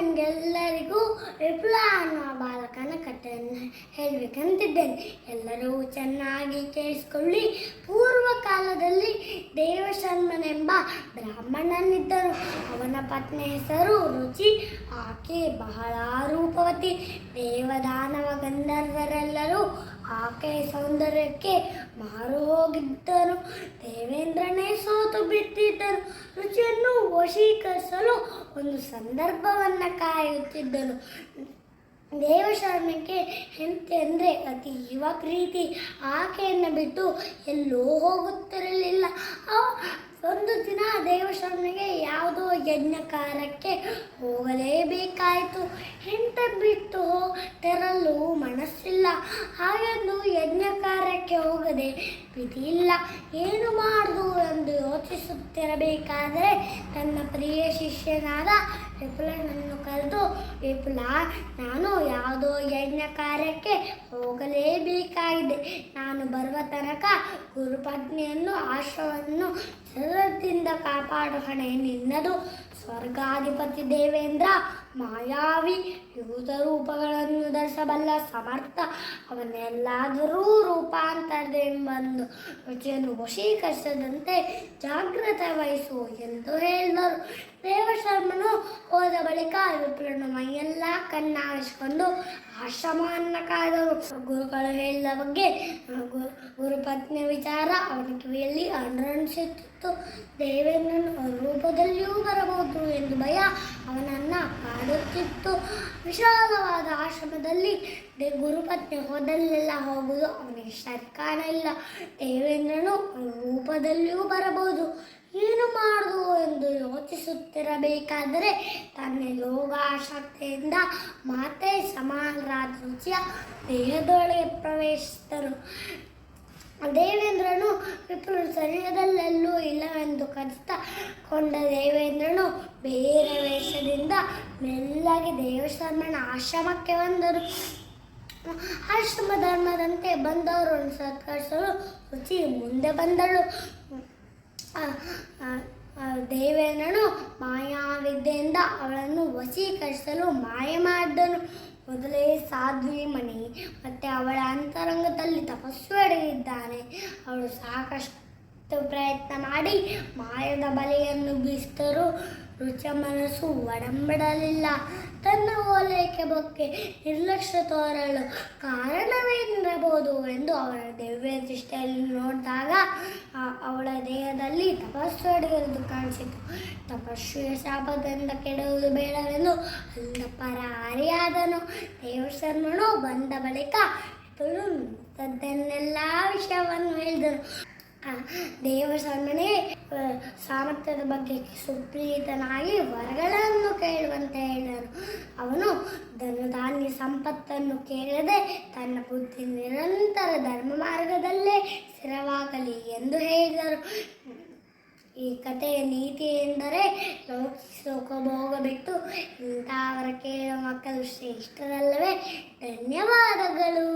ನಿಮಗೆಲ್ಲರಿಗೂ ವಿಪ್ಲ ಅನ್ನುವ ಬಾಲಕನ ಕಥೆಯನ್ನು ಹೇಳಬೇಕಂತಿದ್ದೇನೆ. ಎಲ್ಲರೂ ಚೆನ್ನಾಗಿ ಕೇಳಿಸ್ಕೊಳ್ಳಿ. ಪೂರ್ವ ಕಾಲದಲ್ಲಿ ದೇವಶರ್ಮನೆಂಬ ಬ್ರಾಹ್ಮಣನಿದ್ದರು. ಅವನ ಪತ್ನಿ ಹೆಸರು ರುಚಿ. ಆಕೆ ಬಹಳ ರೂಪವತಿ. ದೇವದಾನವ ಗಂಧರ್ವರೆಲ್ಲರೂ ಆಕೆಯ ಸೌಂದರ್ಯಕ್ಕೆ ಮಾರು ಹೋಗಿದ್ದರು. ದೇವೇಂದ್ರನೇ ಸೋತು ಬಿಟ್ಟಿದ್ದರು ವಶೀಕರಿಸಲು ಒಂದು ಸಂದರ್ಭವನ್ನು ಕಾಯುತ್ತಿದ್ದನು. ದೇವಶರ್ಮಕ್ಕೆ ಹೆಂತೆ ಅಂದರೆ ಅತಿ ಯುವಕ ಪ್ರೀತಿ ಆಕೆಯನ್ನು ಬಿಟ್ಟು ಎಲ್ಲೋ ಹೋಗುತ್ತಿರಲಿಲ್ಲ. ಒಂದು ದಿನ ದೇವಶರ್ಮನಿಗೆ ಯಾವುದೋ ಯಜ್ಞ ಕಾರ್ಯಕ್ಕೆ ಹೋಗಲೇಬೇಕಾಯಿತು. ಹೆಂಡ ಬಿಟ್ಟು ತೆರಲು ಮನಸ್ಸಿಲ್ಲ. ಹಾಗೆಂದು ಯಜ್ಞ ಕಾರ್ಯಕ್ಕೆ ಹೋಗದೆ ಇಲ್ಲ, ಏನು ಮಾಡುದು ಎಂದು ಯೋಚಿಸುತ್ತಿರಬೇಕಾದರೆ ತನ್ನ ಪ್ರಿಯ ಶಿಷ್ಯನಾದ ವಿಪುಲನನ್ನು ಕರೆದು, ವಿಪುಲ, ನಾನು ಯಾವುದೋ ಯಜ್ಞ ಕಾರ್ಯಕ್ಕೆ ಹೋಗಲೇಬೇಕಾಗಿದೆ. ನಾನು ಬರುವ ತನಕ ಗುರುಪತ್ನಿಯನ್ನು ಆಶ್ರವನ್ನು ಜಲದಿಂದ ಕಾಪಾಡು ಹೊಣೆ ನಿನ್ನದು. ಸ್ವರ್ಗಾಧಿಪತಿ ದೇವೇಂದ್ರ ಮಾಯಾವಿ ವಿವಿಧ ರೂಪಗಳನ್ನು ಧರಿಸಬಲ್ಲ ಸಮರ್ಥ ಅವನ್ನೆಲ್ಲಾದರೂ ರೂಪಾಂತರದೆಂಬಂದು ರುಚಿಯನ್ನು ವಶೀಕರಿಸದಂತೆ ಜಾಗ್ರತೆ ವಹಿಸು ಎಂದು ಹೇಳಿದರು. ದೇವಶರ್ಮನು ಹೋದ ಬಳಿಕ ವಿಪ್ರನು ಮೈಯೆಲ್ಲ ಕಣ್ಣಾಗಿಸಿಕೊಂಡು ಆಶ್ರಮವನ್ನು ಕಾಯ್ದರು ಗುರುಗಳು ಹೇಳಿದ ಬಗ್ಗೆ ಗುರು ಗುರುಪತ್ನಿಯ ವಿಚಾರ ಅವನ ಕಿವಿಯಲ್ಲಿ ಅನುರಣಿಸುತ್ತಿತ್ತು. ದೇವೇಂದ್ರನು ರೂಪದಲ್ಲಿಯೂ ಬರಬಹುದು ಎಂದು ಭಯ ಅವನನ್ನು ಕಾಡುತ್ತಿತ್ತು. ವಿಶಾಲವಾದ ಆಶ್ರಮದಲ್ಲಿ ದೇ- ಗುರುಪತ್ನಿ ಹೋದಲ್ಲೆಲ್ಲ ಹೋಗುವುದು ಅವನಿಗೆ ಸರ್ಕಾರ ಇಲ್ಲ. ದೇವೇಂದ್ರನು ರೂಪದಲ್ಲಿಯೂ ಬರಬಹುದು. ಏನು ಮಾಡುದು ಎಂದು ಯೋಚಿಸುತ್ತಿರಬೇಕಾದರೆ ತನ್ನ ಯೋಗಾಸಕ್ತಿಯಿಂದ ಮಾತೆ ಸಮಾನರಾದ ರುಚಿಯ ದೇಹದೊಳಗೆ ಪ್ರವೇಶಿಸಿದರು. ದೇವೇಂದ್ರನು ವಿಪುಲ ಶರೀರದಲ್ಲೆಲ್ಲೂ ಇಲ್ಲವೆಂದು ಕರೆಸ್ತಾ ಕೊಂಡ ದೇವೇಂದ್ರನು ಬೇರೆ ವೇಷದಿಂದ ಮೆಲ್ಲಗೆ ದೇವಶರ್ಮನ ಆಶ್ರಮಕ್ಕೆ ಬಂದರು. ಆಶ್ರಮ ಧರ್ಮದಂತೆ ಬಂದವರು ಸತ್ಕರಿಸಲು ರುಚಿ ಮುಂದೆ ಬಂದಳು. ದೇವೇಂದ್ರನು ಮಾಯಾವಿದ್ಯೆಯಿಂದ ಅವಳನ್ನು ವಶೀಕರಿಸಲು ಮಾಯ ಮಾಡಿದನು. ಮೊದಲೇ ಸಾಧ್ವಿ ಮಣಿ ಮತ್ತು ಅವಳ ಅಂತರಂಗದಲ್ಲಿ ತಪಸ್ಸು ಅಡಗಿದ್ದಾನೆ. ಅವಳು ಸಾಕಷ್ಟು ಪ್ರಯತ್ನ ಮಾಡಿ ಮಾಯದ ಬಲೆಯನ್ನು ಬೀಸಿದರೂ ರುಚ ಮನಸ್ಸು ಒಡಂಬಿಡಲಿಲ್ಲ. ತನ್ನ ಓಲೈಕೆ ಬೊಕ್ಕೆ ನಿರ್ಲಕ್ಷ್ಯ ತೋರಲು ಕಾರಣವೇನಿರಬಹುದು ಎಂದು ಅವಳ ದಿವ್ಯ ದೃಷ್ಟಿಯಲ್ಲಿ ನೋಡಿದಾಗ ಅವಳ ದೇಹದಲ್ಲಿ ತಪಸ್ಸು ಅಡಗಿರುವುದು ಕಾಣಿಸಿತು. ತಪಸ್ಸು ಶಾಪದಿಂದ ಕೆಡುವುದು ಬೇಡವೆಂದು ಅಲ್ಲಿಂದ ಪರಾರಿಯಾದನು ದೇವಶರ್ಮನು ಬಂದ ಬಳಿಕ ತದ್ದನ್ನೆಲ್ಲ ವಿಷಯವನ್ನು ಹೇಳಿದರು ಆ, ದೇವಶರ್ಮನೇ ಸಾಮರ್ಥ್ಯದ ಬಗ್ಗೆ ಸುಪ್ರೀತನಾಗಿ ವರಗಳನ್ನು ಕೇಳುವಂತೆ ಹೇಳಿದನು ಅವನು ಧನಧಾನ್ಯ ಸಂಪತ್ತನ್ನು ಕೇಳದೆ ತನ್ನ ಬುದ್ಧಿ ನಿರಂತರ ಧರ್ಮ ಮಾರ್ಗದಲ್ಲೇ ಸ್ಥಿರವಾಗಲಿ ಎಂದು ಹೇಳಿದರು. ಈ ಕಥೆಯ ನೀತಿ ಎಂದರೆ ಲೌಕಿಕ ಸುಖಭೋಗ ಬಿಟ್ಟು ಇಂಥವರ ಕೇಳುವ ಮಕ್ಕಳು ಶ್ರೇಷ್ಠರಲ್ಲವೇ? ಧನ್ಯವಾದಗಳು.